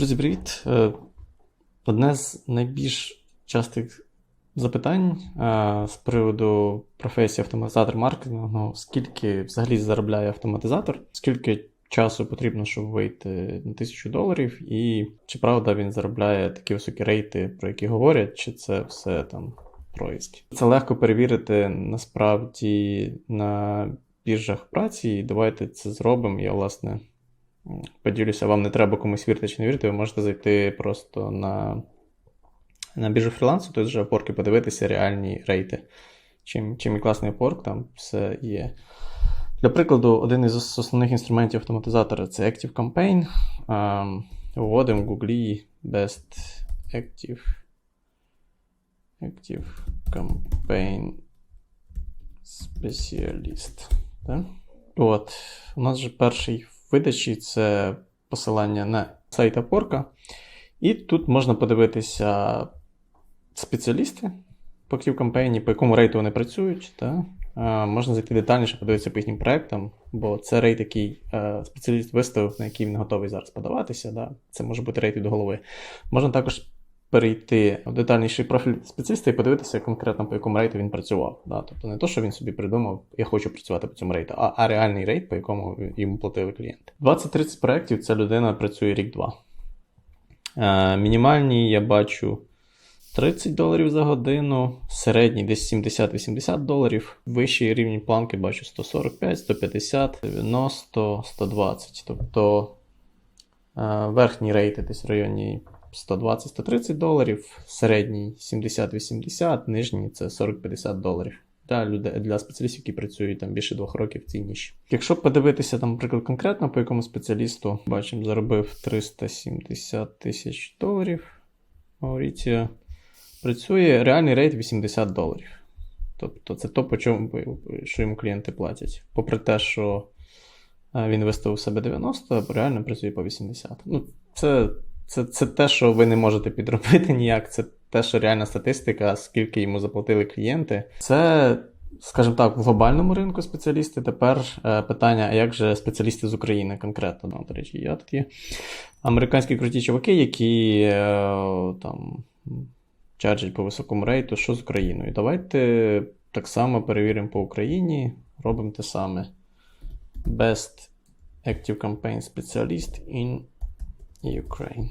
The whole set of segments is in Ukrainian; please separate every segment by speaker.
Speaker 1: Друзі, привіт! Е, Одне з найбільш частих запитань е, з приводу професії автоматизатор маркетингу, ну, скільки взагалі заробляє автоматизатор, скільки часу потрібно, щоб вийти на тисячу доларів, і чи правда він заробляє такі високі рейти, про які говорять, чи це все там проїзд. Це легко перевірити насправді на біржах праці, і давайте це зробимо. Я, власне, поділюся, вам не треба комусь вірити чи не вірити, ви можете зайти просто на на біржу фрілансу, тут же опорки подивитися реальні рейти. Чим чим і класний опорк, там все є. Для прикладу, один із основних інструментів автоматизатора це Active Campaign. Um, вводимо в Google Best Active Active Campaign Specialist. Так? От. У нас же перший видачі це посилання на сайт Апорка. І тут можна подивитися спеціалісти по Q-Campaign, по якому рейту вони працюють. Та? Можна зайти детальніше, подивитися по їхнім проектам, бо це рейт, який спеціаліст виставив, на який він готовий зараз подаватися. Да? Це може бути рейт від голови. Можна також перейти в детальніший профіль спеціаліста і подивитися конкретно, по якому рейту він працював. Да? Тобто не то, що він собі придумав, я хочу працювати по цьому рейту, а, а реальний рейт, по якому йому платили клієнти. 20-30 проєктів ця людина працює рік-два. Е, мінімальні я бачу 30 доларів за годину, середній десь 70-80 доларів. Вищий рівень планки бачу 145, 150, 90, 120. Тобто е, верхні рейти десь в районі 120-130 доларів, середній 70-80, нижній це 40-50 доларів. Для людей, для спеціалістів, які працюють там більше двох років в цій. Якщо подивитися, там, наприклад, конкретно по якому спеціалісту, бачимо, заробив 370 тисяч доларів. Мауріціо працює реальний рейт 80 доларів. Тобто це то, по чому що йому клієнти платять. Попри те, що він виставив себе 90, реально працює по 80. Ну, Це це, це те, що ви не можете підробити ніяк. Це те, що реальна статистика, скільки йому заплатили клієнти. Це, скажімо так, в глобальному ринку спеціалісти. Тепер е, питання, а як же спеціалісти з України конкретно? Ну, До речі, є американські круті чуваки, які е, там чарджать по високому рейту, що з Україною. Давайте так само перевіримо по Україні, робимо те саме. Best Active Campaign Specialist in Ukraine.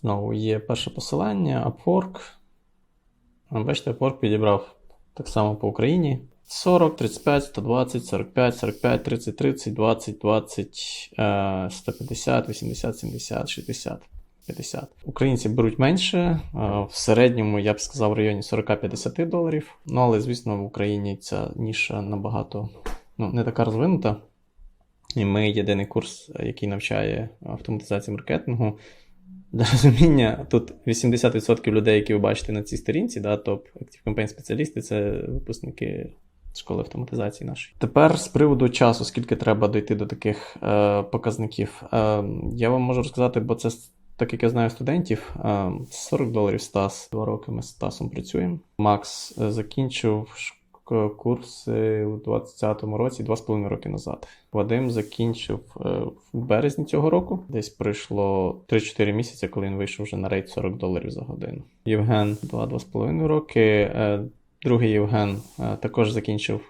Speaker 1: Знову є перше посилання, Upwork. Бачите, Upwork підібрав так само по Україні. 40, 35, 120, 45, 45, 30, 30, 20, 20, 150, 80, 70, 60, 50. Українці беруть менше. В середньому, я б сказав, в районі 40-50 доларів. Ну, але, звісно, в Україні ця ніша набагато ну, не така розвинута. І ми єдиний курс, який навчає автоматизації маркетингу. Для розуміння, тут 80% людей, які ви бачите на цій сторінці, да, топ Active Campaign спеціалісти це випускники школи автоматизації нашої. Тепер з приводу часу, скільки треба дойти до таких е, показників, е, я вам можу розказати, бо це так як я знаю студентів, е, 40 доларів Стас. Два роки ми з Стасом працюємо. Макс е, закінчив курси у 2020 році, 2,5 роки назад. Вадим закінчив е, в березні цього року. Десь пройшло 3-4 місяці, коли він вийшов вже на рейд 40 доларів за годину. Євген 2-2,5 роки. Е, другий Євген е, також закінчив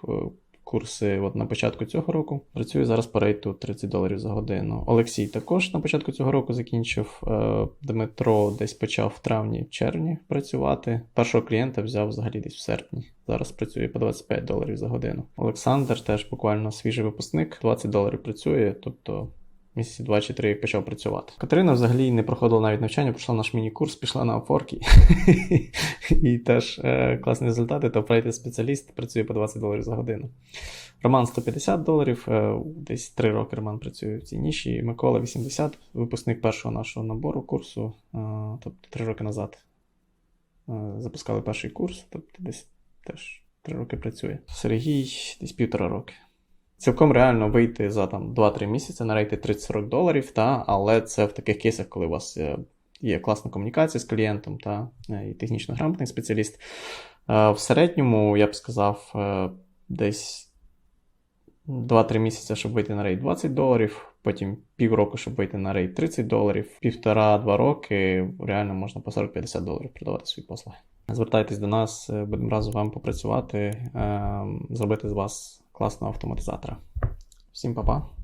Speaker 1: курси от на початку цього року. Працюю зараз по рейту 30 доларів за годину. Олексій також на початку цього року закінчив. Е, Дмитро десь почав в травні-червні працювати. Першого клієнта взяв взагалі десь в серпні. Зараз працює по 25 доларів за годину. Олександр теж буквально свіжий випускник, 20 доларів працює, тобто місяці два чи три почав працювати. Катерина взагалі не проходила навіть навчання, пройшла наш міні-курс, пішла на Upwork і теж е, класні результати. Топ-рейти спеціаліст працює по 20 доларів за годину. Роман 150 доларів, е, десь 3 роки Роман працює в цій ніші. Микола 80, випускник першого нашого набору курсу, е, тобто 3 роки назад запускали перший курс, тобто десь теж 3 роки працює. Сергій десь півтора роки. Цілком реально вийти за там 2-3 місяці на рейти 30-40 доларів, та, але це в таких кейсах, коли у вас е, є класна комунікація з клієнтом та е, і технічно грамотний спеціаліст. Е, в середньому, я б сказав, десь 2-3 місяці, щоб вийти на рейд 20 доларів. потім півроку, щоб вийти на рейд 30 доларів, півтора-два роки реально можна по 40-50 доларів продавати свої послуги. Звертайтесь до нас, будемо разом з вами попрацювати, е, зробити з вас класного автоматизатора. Всім па-па!